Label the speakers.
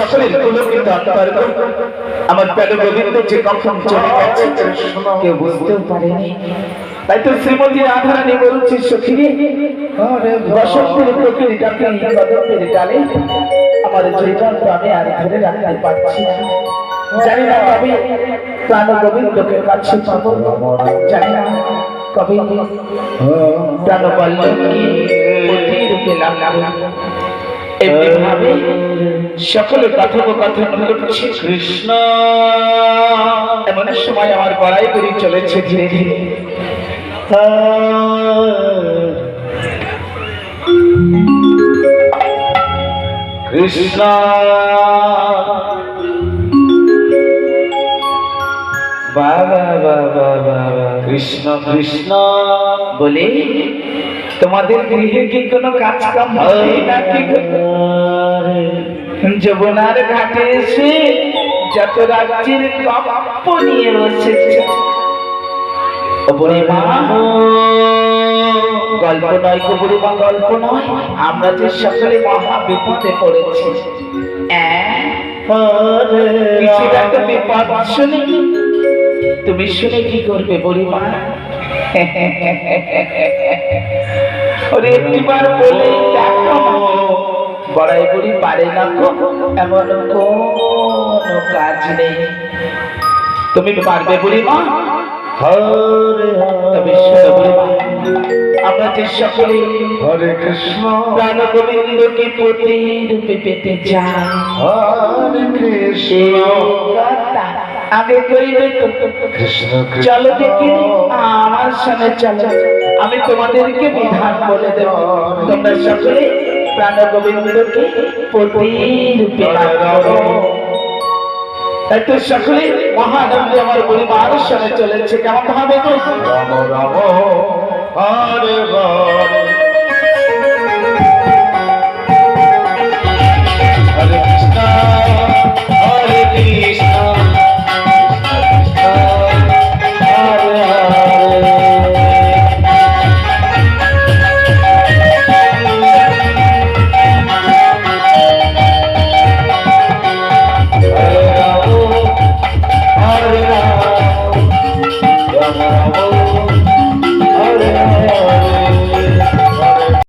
Speaker 1: অন্তর্গ আমার প্যাদ গোবিন্দ যে কখন চলে গেছে কেউ বুঝতেও পারেনি। তাই তো শ্রীমতী রাধারানী বলছে সখী বসন্তের প্রকৃতি ডাকে কদমের ডালে। আমার জীবন আমি আর ধরে রাখতে পারছি জানি না কবে প্রাণ গোবিন্দকে কাছে পাবো। জানি না কবে প্রাণ বল্লভকে অতি রূপে লাভ করব এমনি ভাবে সকলে কথোপকথন করছে
Speaker 2: কৃষ্ণ।
Speaker 1: এমন সময় আমার গড়াই করে চলেছে ধীরে ধীরে।
Speaker 2: কৃষ্ণ। বাবা বাবা বাবা কৃষ্ণ কৃষ্ণ।
Speaker 1: বলে তোমাদের গৃহে কি কোনো কাজ কাম হয় নাকি? যমুনার ঘাটে এসে যত রাজ্যের কাপ্য নিয়ে বসেছে। গল্প নয় গো বুড়িমা গল্প নয়, আমরা যে সকলে মহা বিপদে পড়েছি তুমি শুনে কি করবে বুড়িমা ওরে একটিবার বলে দেখো বড়াই বুড়ি পারে না এমন কোনো কাজ নেই। তুমি পারবে তবে শোনো আমরা যে সকলে
Speaker 2: হরে কৃষ্ণ।
Speaker 1: প্রাণ গোবিন্দকে পতি রূপে পেতে চাই।
Speaker 2: হরে কৃষ্ণ।
Speaker 1: আগে কইবে তো।
Speaker 2: কৃষ্ণ
Speaker 1: চলো দেখি আমার সামনে চলো। আমি তোমাদেরকে বিধান বলে দেব। তোমরা সকলে প্রাণ গোবিন্দকে পতি রূপে তাই তো সকলে মহানন্দে আমার পরিবার সঙ্গে চলেছে, কেমন ভাবে তো
Speaker 2: রাম রাম হরে। Thank you.